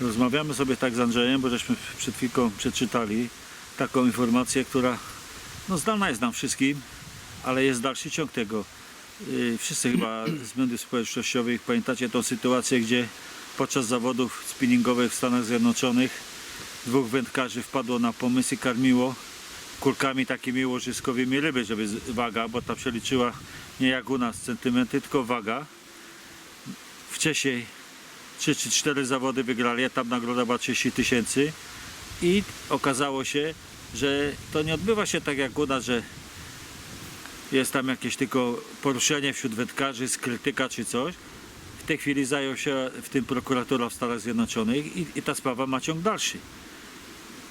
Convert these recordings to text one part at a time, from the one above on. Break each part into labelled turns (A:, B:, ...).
A: Rozmawiamy sobie tak z Andrzejem, bo żeśmy przed chwilką przeczytali taką informację, która no znana jest nam wszystkim, ale jest dalszy ciąg tego. Yy, Wszyscy chyba z mediów społecznościowych pamiętacie tą sytuację, gdzie podczas zawodów spinningowych w Stanach Zjednoczonych dwóch wędkarzy wpadło na pomysł i karmiło kulkami takimi łożyskowymi ryby, żeby waga, bo ta przeliczyła nie jak u nas centymetry, tylko waga. Wcześniej trzy czy cztery zawody wygrali, a tam nagroda była 30 tysięcy i okazało się, że to nie odbywa się tak jak u nas, że jest tam jakieś tylko poruszenie wśród wędkarzy, skrytyka czy coś. W tej chwili zajął się w tym prokuratura w Stanach Zjednoczonych i, i ta sprawa ma ciąg dalszy.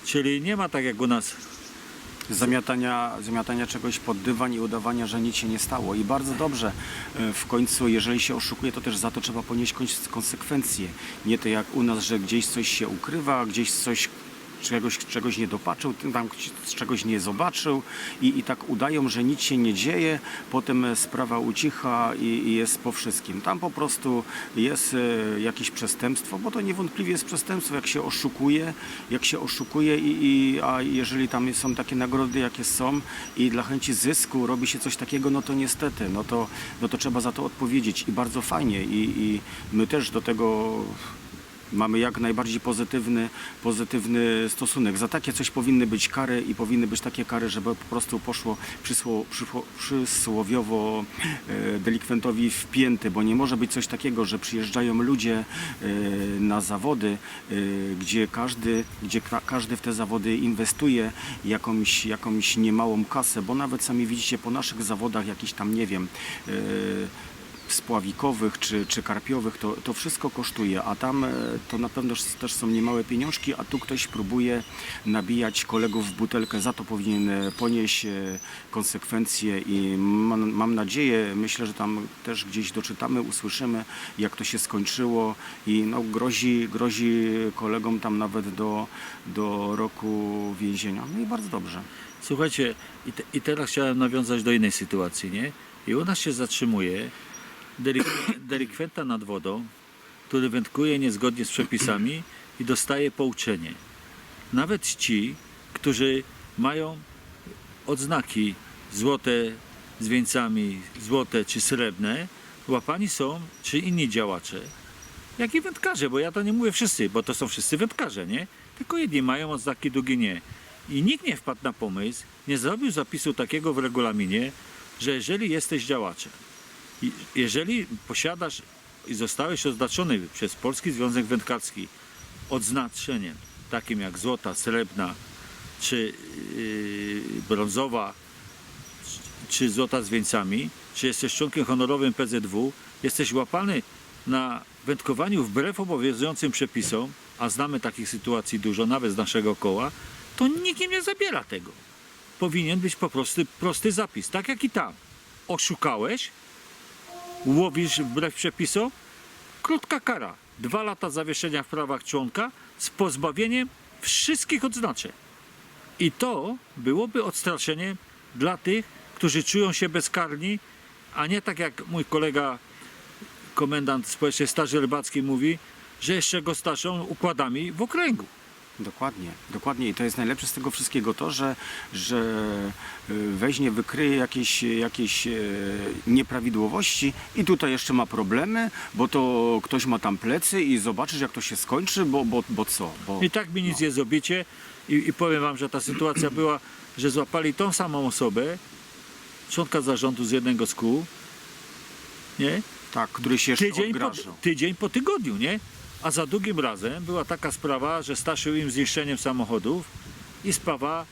A: Czyli nie ma tak jak u nas
B: zamiatania, zamiatania czegoś pod dywan i udawania, że nic się nie stało. I bardzo dobrze e, w końcu, jeżeli się oszukuje, to też za to trzeba ponieść konsekwencje. Nie to jak u nas, że gdzieś coś się ukrywa, gdzieś coś czegoś, czegoś nie dopatrzył, tam czegoś nie zobaczył i, i tak udają, że nic się nie dzieje, potem sprawa ucicha i, i jest po wszystkim. Tam po prostu jest e, jakieś przestępstwo, bo to niewątpliwie jest przestępstwo, jak się oszukuje, jak się oszukuje i, i a jeżeli tam są takie nagrody, jakie są i dla chęci zysku robi się coś takiego, no to niestety, no to, no to trzeba za to odpowiedzieć i bardzo fajnie i, i my też do tego mamy jak najbardziej pozytywny, pozytywny stosunek. Za takie coś powinny być kary i powinny być takie kary, żeby po prostu poszło przysło, przyszło, przysłowiowo e, delikwentowi w pięty, bo nie może być coś takiego, że przyjeżdżają ludzie e, na zawody, e, gdzie każdy, gdzie ka, każdy w te zawody inwestuje jakąś, jakąś niemałą kasę, bo nawet sami widzicie po naszych zawodach jakiś tam, nie wiem, spławikowych czy, czy karpiowych, to, to wszystko kosztuje, a tam e, to na pewno też są niemałe pieniążki, a tu ktoś próbuje nabijać kolegów w butelkę, za to powinien e, ponieść e, konsekwencje i mam, mam nadzieję, myślę, że tam też gdzieś doczytamy, usłyszymy jak to się skończyło i no, grozi, grozi kolegom tam nawet do, do roku więzienia. No i bardzo dobrze.
A: Słuchajcie, i, te, i teraz chciałem nawiązać do innej sytuacji, nie? I u nas się zatrzymuje delikwenta nad wodą, który wędkuje niezgodnie z przepisami i dostaje pouczenie. Nawet ci, którzy mają odznaki złote z wieńcami, złote czy srebrne, łapani są czy inni działacze, jak i wędkarze, bo ja to nie mówię wszyscy, bo to są wszyscy wędkarze, nie? Tylko jedni mają odznaki, drugi nie. I nikt nie wpadł na pomysł, nie zrobił zapisu takiego w regulaminie, że jeżeli jesteś działaczem, jeżeli posiadasz i zostałeś oznaczony przez Polski Związek Wędkarski odznaczeniem takim jak złota, srebrna czy yy, brązowa, czy złota z wieńcami, czy jesteś członkiem honorowym PZW, jesteś łapany na wędkowaniu wbrew obowiązującym przepisom, a znamy takich sytuacji dużo, nawet z naszego koła, to nikt im nie zabiera tego. Powinien być po prostu prosty zapis, tak jak i tam. Oszukałeś, łowisz wbrew przepisom, krótka kara. Dwa lata zawieszenia w prawach członka z pozbawieniem wszystkich odznaczeń. I to byłoby odstraszeniem dla tych, którzy czują się bezkarni, a nie tak jak mój kolega, komendant społecznej Straży Rybackiej mówi, że jeszcze go straszą układami w okręgu.
B: Dokładnie, dokładnie. I to jest najlepsze z tego wszystkiego to, że, że y, weźmie, wykryje jakieś, jakieś e, nieprawidłowości i tutaj jeszcze ma problemy, bo to ktoś ma tam plecy i zobaczysz jak to się skończy, bo, bo, bo co? Bo,
A: I tak mi nic nie zrobicie. I, I powiem wam, że ta sytuacja była, że złapali tą samą osobę, członka zarządu z jednego z kół, nie?
B: tak, który się jeszcze
A: tydzień po, tydzień po tygodniu, nie? A za drugim razem była taka sprawa, że straszył im zniszczeniem samochodów i sprawa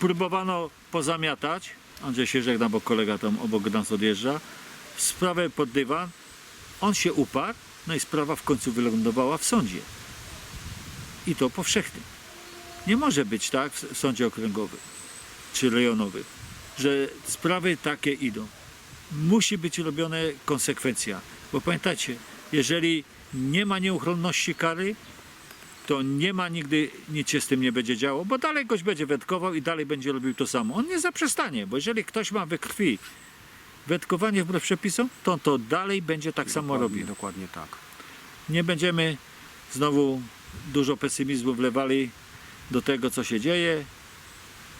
A: próbowano pozamiatać. Andrzej się żegna, bo kolega tam obok nas odjeżdża. Sprawę pod dywan. On się uparł, no i sprawa w końcu wylądowała w sądzie. I to powszechnym. Nie może być tak w sądzie okręgowym czy rejonowym, że sprawy takie idą musi być robiona konsekwencja. Bo pamiętajcie, jeżeli nie ma nieuchronności kary, to nie ma nigdy, nic się z tym nie będzie działo, bo dalej goś będzie wędkował i dalej będzie robił to samo. On nie zaprzestanie, bo jeżeli ktoś ma we krwi wędkowanie wbrew przepisom, to on to dalej będzie tak samo
B: dokładnie,
A: robił.
B: dokładnie tak.
A: Nie będziemy znowu dużo pesymizmu wlewali do tego, co się dzieje.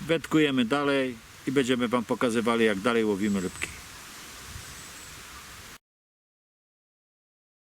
A: Wędkujemy dalej i będziemy Wam pokazywali, jak dalej łowimy rybki.